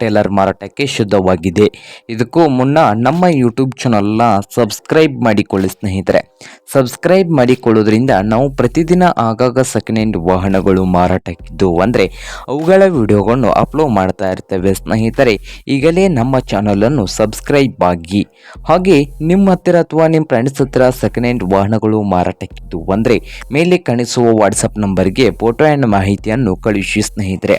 Taylor ಮಾರಾಟಕ್ಕೆ ಶುದ್ಧವಾಗಿದೆ. ಇದಕ್ಕೂ ಮುನ್ನ ನಮ್ಮ ಯೂಟ್ಯೂಬ್ ಚಾನಲ್ನ ಸಬ್ಸ್ಕ್ರೈಬ್ ಮಾಡಿಕೊಳ್ಳಿ ಸ್ನೇಹಿತರೆ. ಸಬ್ಸ್ಕ್ರೈಬ್ ಮಾಡಿಕೊಳ್ಳೋದ್ರಿಂದ ನಾವು ಪ್ರತಿದಿನ ಆಗಾಗ ಸೆಕೆಂಡ್ ಹ್ಯಾಂಡ್ ವಾಹನಗಳು ಮಾರಾಟಕ್ಕಿದ್ದು ಅಂದರೆ ಅವುಗಳ ವಿಡಿಯೋಗಳನ್ನು ಅಪ್ಲೋಡ್ ಮಾಡ್ತಾ ಇರ್ತೇವೆ ಸ್ನೇಹಿತರೆ. ಈಗಲೇ ನಮ್ಮ ಚಾನಲನ್ನು ಸಬ್ಸ್ಕ್ರೈಬ್ ಆಗಿ. ಹಾಗೆ ನಿಮ್ಮ ಹತ್ತಿರ ಅಥವಾ ನಿಮ್ಮ ಫ್ರೆಂಡ್ಸ್ ಹತ್ತಿರ ಸೆಕೆಂಡ್ ಹ್ಯಾಂಡ್ ವಾಹನಗಳು ಮಾರಾಟಕ್ಕಿದ್ದು ಅಂದರೆ ಮೇಲೆ ಕಾಣಿಸುವ ವಾಟ್ಸಪ್ ನಂಬರ್ಗೆ ಫೋಟೋ ಆ್ಯಂಡ್ ಮಾಹಿತಿಯನ್ನು ಕಳುಹಿಸಿ ಸ್ನೇಹಿತರೆ.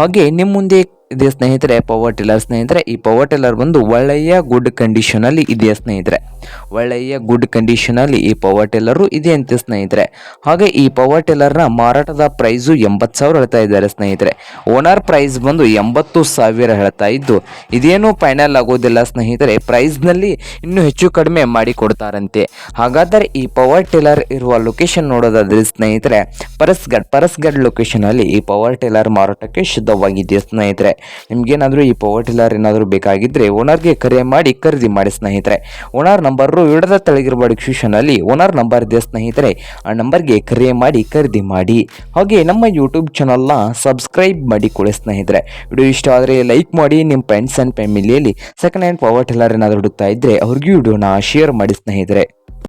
ಹಾಗೆ ನಿಮ್ಮ ಮುಂದೆ ಇದೆ ಸ್ನೇಹಿತರೆ? ಪವರ್ ಟಿಲ್ಲರ್ ಸ್ನೇಹಿತರೆ. ಈ ಪವರ್ ಟಿಲ್ಲರ್ ಬಂದು ಒಳ್ಳೆಯ ಗುಡ್ ಕಂಡೀಷನಲ್ಲಿ ಇದೆ ಸ್ನೇಹಿತರೆ? ಒಳ್ಳೆಯ ಗುಡ್ ಕಂಡೀಷನಲ್ಲಿ ಈ ಪವರ್ ಟೇಲರು ಇದೆ ಅಂತ ಸ್ನೇಹಿತರೆ. ಹಾಗೆ ಈ ಪವರ್ ಟಿಲ್ಲರ್ನ ಮಾರಾಟದ ಪ್ರೈಸು ಎಂಬತ್ತು ಸಾವಿರ ಹೇಳ್ತಾ ಇದ್ದಾರೆ ಸ್ನೇಹಿತರೆ. ಓನರ್ ಪ್ರೈಸ್ ಬಂದು ಎಂಬತ್ತು ಸಾವಿರ ಹೇಳ್ತಾ ಇದ್ದು, ಇದೇನು ಫೈನಲ್ ಆಗೋದಿಲ್ಲ ಸ್ನೇಹಿತರೆ. ಪ್ರೈಸ್ನಲ್ಲಿ ಇನ್ನೂ ಹೆಚ್ಚು ಕಡಿಮೆ ಮಾಡಿ ಕೊಡ್ತಾರಂತೆ. ಹಾಗಾದರೆ ಈ ಪವರ್ ಟೇಲರ್ ಇರುವ ಲೊಕೇಶನ್ ನೋಡೋದಾದ್ರೆ ಸ್ನೇಹಿತರೆ, ಪರಸ್ಗಡ್ ಪರಸ್ಗಡ್ ಲೊಕೇಶನಲ್ಲಿ ಈ ಪವರ್ ಟೇಲರ್ ಮಾರಾಟಕ್ಕೆ ಶುದ್ಧವಾಗಿದೆ ಸ್ನೇಹಿತರೆ? ನಿಮ್ಗೇನಾದರೂ ಈ ಪವರ್ ಟೇಲರ್ ಏನಾದರೂ ಬೇಕಾಗಿದ್ದರೆ ಓನರ್ಗೆ ಕರೆ ಮಾಡಿ, ಖರೀದಿ ಮಾಡಿ ಸ್ನೇಹಿತರೆ. ಓನರ್ ನಂಬರು ಇಡದ ತೆಳಗಿರುವ ಡಿಸ್ಕ್ರಿಪ್ಷನಲ್ಲಿ ಓನರ್ ನಂಬರ್ ಇದೆ ಸ್ನೇಹಿತರೆ, ಆ ನಂಬರ್ಗೆ ಕರೆ ಮಾಡಿ ಖರೀದಿ ಮಾಡಿ. ಹಾಗೆ ನಮ್ಮ ಯೂಟ್ಯೂಬ್ ಚಾನಲ್ನ ಸಬ್ಸ್ಕ್ರೈಬ್ ಮಾಡಿ ಮಾಡಿಕೊಳ್ಳಿ ಸ್ನೇಹಿತರೆ. ವಿಡಿಯೋ ಇಷ್ಟ ಆದರೆ ಲೈಕ್ ಮಾಡಿ, ನಿಮ್ಮ ಫ್ರೆಂಡ್ಸ್ ಆ್ಯಂಡ್ ಫ್ಯಾಮಿಲಿಯಲ್ಲಿ ಸೆಕೆಂಡ್ ಹ್ಯಾಂಡ್ ಪವರ್ ಟಿಲ್ಲರ್ ಏನಾದರೂ ಹುಡುಕ್ತಾ ಇದ್ದರೆ ಅವ್ರಿಗೂ ವಿಡಿಯೋನ ಶೇರ್ ಮಾಡಿ ಸ್ನೇಹಿತರೆ.